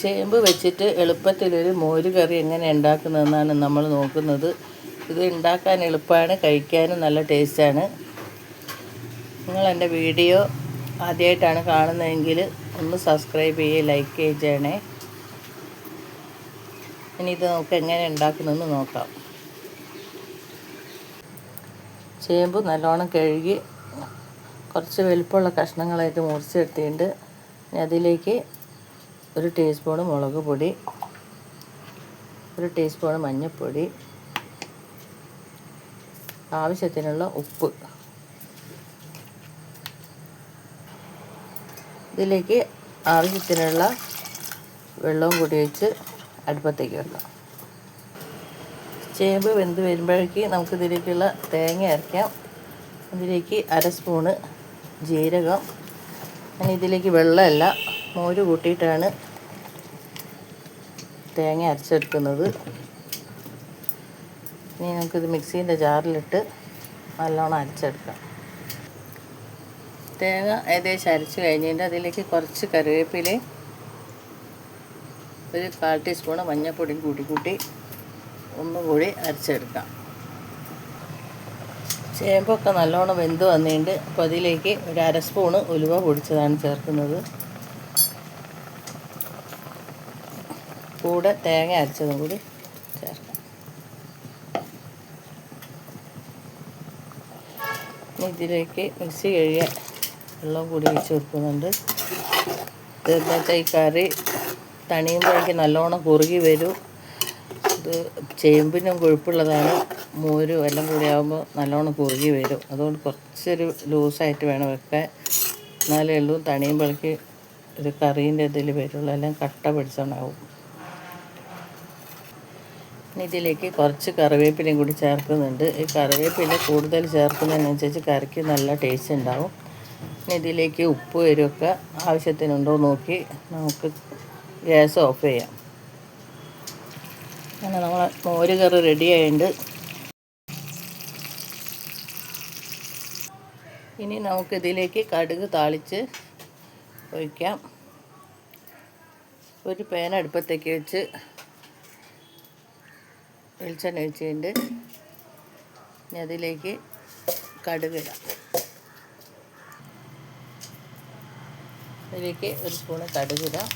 ചേമ്പ് വെച്ചിട്ട് എളുപ്പത്തിലൊരു മോര് കറി എങ്ങനെ ഉണ്ടാക്കുന്നതെന്നാണ് നമ്മൾ നോക്കുന്നത്. ഇത് ഉണ്ടാക്കാൻ എളുപ്പമാണ് കഴിക്കാനും നല്ല ടേസ്റ്റാണ്. നിങ്ങൾ എന്റെ വീഡിയോ ആദ്യമായിട്ടാണ് കാണുന്നതെങ്കിൽ ഒന്ന് സബ്സ്ക്രൈബ് ചെയ്യുക ലൈക്ക് ചെയ്യണേ. ഇനി ഇത് നമുക്ക് എങ്ങനെ ഉണ്ടാക്കുന്നതെന്ന് നോക്കാം. ചേമ്പ് നല്ലോണം കഴുകി കുറച്ച് വലുപ്പമുള്ള കഷ്ണങ്ങളായിട്ട് മുറിച്ചെടുത്തിട്ടുണ്ട്. അതിലേക്ക് ഒരു ടീസ്പൂൺ മുളക് പൊടി ഒരു ടീസ്പൂൺ മഞ്ഞൾപ്പൊടി ആവശ്യത്തിനുള്ള ഉപ്പ്. ഇതിലേക്ക് ആവശ്യത്തിനുള്ള വെള്ളവും കൂടി വെച്ച് അടുപ്പത്തേക്ക് വെക്കാം. ചേമ്പ് വെന്ത് വരുമ്പോഴേക്ക് നമുക്ക് ഇതിലേക്കുള്ള തേങ്ങ അരയ്ക്കാം ഇതിലേക്ക് അര സ്പൂണ് ജീരകം. ഞാൻ ഇതിലേക്ക് വെള്ളമല്ല മോര് കൂട്ടിയിട്ടാണ് തേങ്ങ അരച്ചെടുക്കുന്നത്. ഇനി നമുക്കിത് മിക്സീന്റെ ജാറിലിട്ട് നല്ലോണം അരച്ചെടുക്കാം. തേങ്ങ ഏകദേശം അരച്ച് കഴിഞ്ഞിട്ട് അതിലേക്ക് കുറച്ച് കറിവേപ്പിലയും ഒരു കാൽ ടീസ്പൂൺ മഞ്ഞൾപ്പൊടിയും കൂട്ടി കൂട്ടി ഒന്നും കൂടി അരച്ചെടുക്കാം. ചേമ്പൊക്കെ നല്ലോണം വെന്ത് വന്നിട്ടുണ്ട്. അപ്പോൾ അതിലേക്ക് ഒരു അര സ്പൂണ് ഉലുവ പൊടിച്ചതാണ് ചേർക്കുന്നത്. കൂടെ തേങ്ങ അരച്ചതും കൂടി ചേർക്കാം. ഇതിലേക്ക് മിക്സി കഴുകിയ വെള്ളം കൂടി വെച്ച് കൊടുക്കുന്നുണ്ട്. ഇതെന്താ വെച്ചാൽ ഈ കറി തണിയുമ്പോഴേക്ക് നല്ലോണം കുറുകി വരും. ഇത് ചേമ്പിനും കൊഴുപ്പുള്ളതാണ്. മോരും എല്ലാം കൂടി ആകുമ്പോൾ നല്ലോണം കുറുകി വരും. അതുകൊണ്ട് കുറച്ചൊരു ലൂസായിട്ട് വേണം വെക്കാൻ. എന്നാലേ ഉള്ളൂ തണിയുമ്പോഴേക്ക് ഒരു കറീന്റെ ഇതിൽ വരുള്ളൂ. എല്ലാം കട്ട പിടിച്ചോണ്ടാവും. ഇതിലേക്ക് കുറച്ച് കറിവേപ്പിലയും കൂടി ചേർക്കുന്നുണ്ട്. ഈ കറിവേപ്പില കൂടുതൽ ചേർക്കുന്നതിനനുസരിച്ച് കറിക്ക് നല്ല ടേസ്റ്റ് ഉണ്ടാവും. ഇതിലേക്ക് ഉപ്പ് എരിവൊക്കെ ആവശ്യത്തിനുണ്ടോ നോക്കി നമുക്ക് ഗ്യാസ് ഓഫ് ചെയ്യാം. അങ്ങനെ നമ്മൾ മോര് കറി റെഡി ആയിട്ടുണ്ട്. ഇനി നമുക്കിതിലേക്ക് കടുക് താളിച്ച് ഒഴിക്കാം. ഒരു പേന അടുപ്പത്തേക്ക് വെച്ച് വെളിച്ചെണ്ണ ഒഴിച്ചിട്ടുണ്ട് ഇനി അതിലേക്ക് കടുക് ഇടാം അതിലേക്ക് ഒരു സ്പൂണ് കടുക് ഇടാം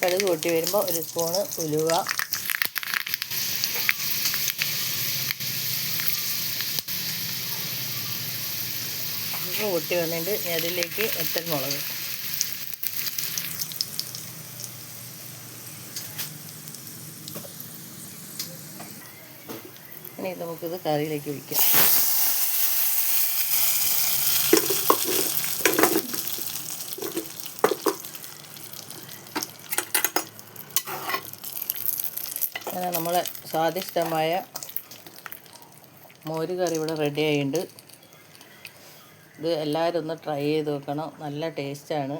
കടുക് കൂട്ടി വരുമ്പോൾ ഒരു സ്പൂണ് ഉലുവ. കൂട്ടി വന്നിട്ട് അതിലേക്ക് ഒറ്റ മുളക്. ഇനി നമുക്കിത് കറിയിലേക്ക് ഒഴിക്കാം. അങ്ങനെ നമ്മളെ സ്വാദിഷ്ടമായ മോര് കറി ഇവിടെ റെഡി ആയിട്ടുണ്ട്. ഇത് എല്ലാവരും ഒന്ന് ട്രൈ ചെയ്ത് നോക്കണം. നല്ല ടേസ്റ്റാണ്